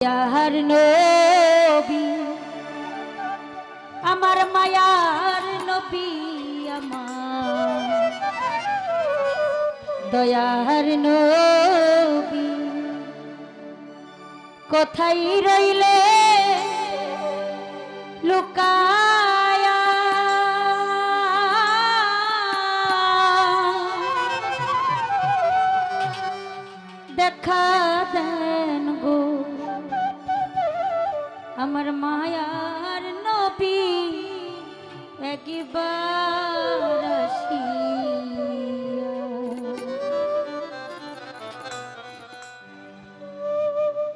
মায়ার নবী আমার মায়ার নবী আমার। দয়ার নবী কোথায় রইলে লুকায়া? দেখা আমার মায়ার নবী একবার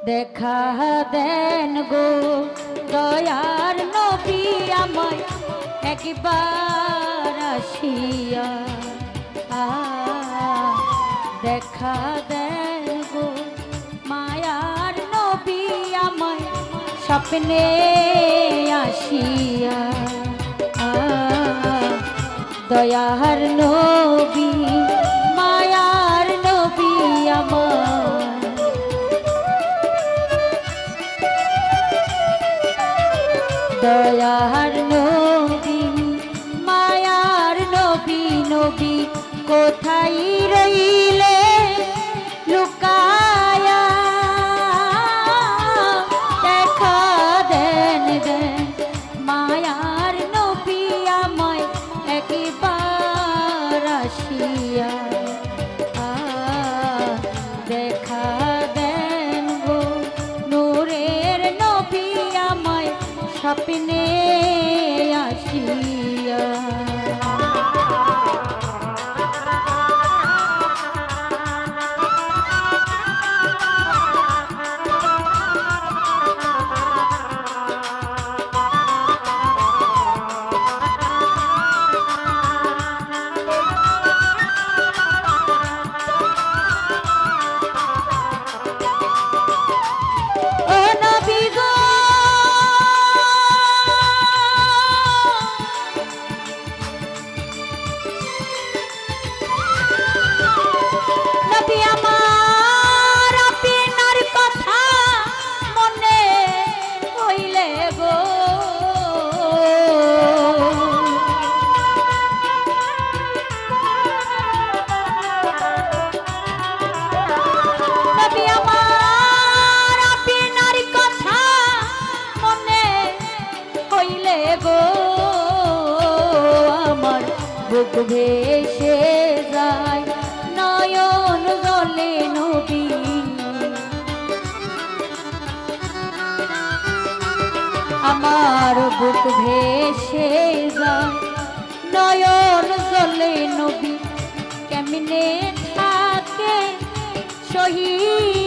দেখা দেন গো দয়ার নবী আমায় একবার আসিয়া। দেখা দেন স্বপ্নে আসিয়া দয়ার নবী মায়ার নবী আমার। দয়ার নবী মায়ার নবী নবী কোথায় রইলে? দেন বুক ভেসে যায়? নয়ন জলে নবী। আমার বুক ভেসে যায়। নয়ন জলে নবী। কেমনে থাকে সহিয়া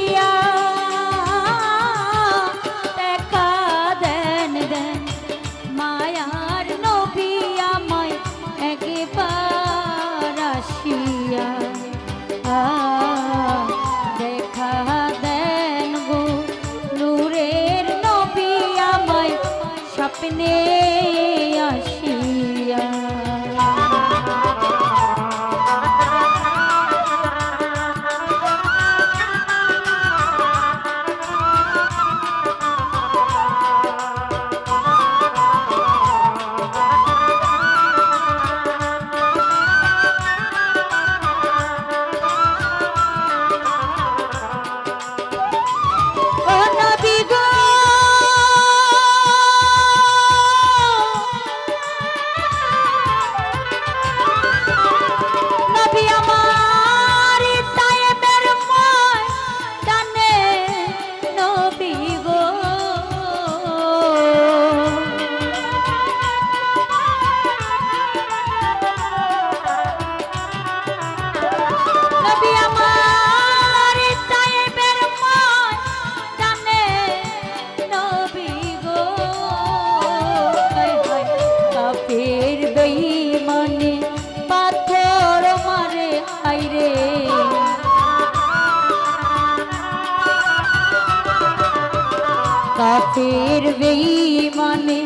কাফের বেঈমানে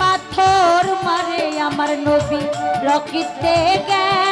পাথর মারে আমার নবী রকিতে গেল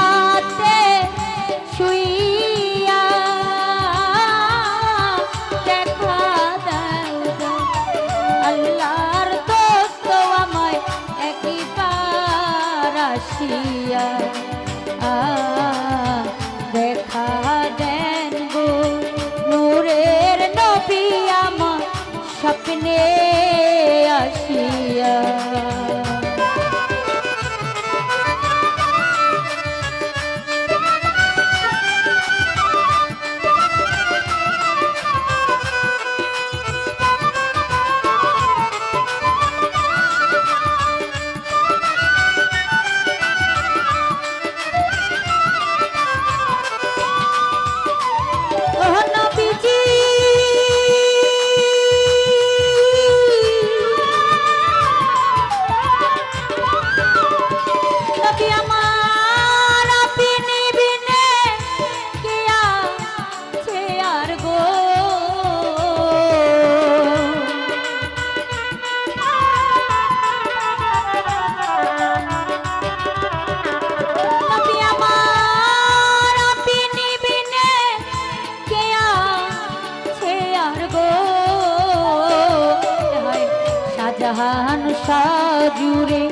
জাহান সাজুরে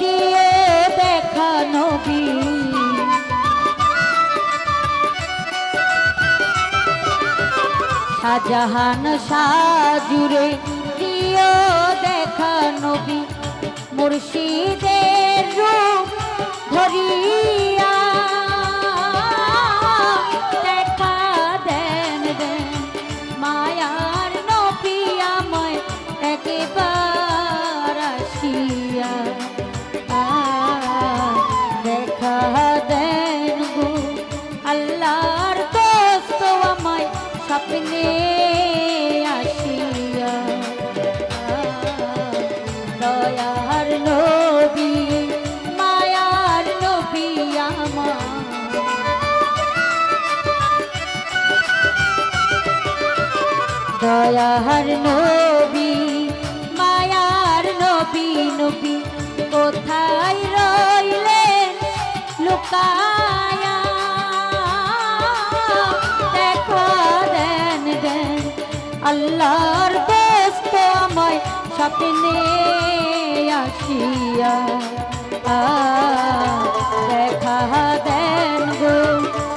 গিয়ে দেখা নবী। শাহজাহান সাজুরে গিয়ে দেখা নবী। মুর্শিদের রূপ ধরিয়ে দয়ার নবী, মায়ার নবী নবী কোথায় রইলেন? লুকায়া। দেখো, দেন দেন, আল্লাহর দোস্ত আমায় স্বপ্নে আসিয়া। দেখা, দেন গো।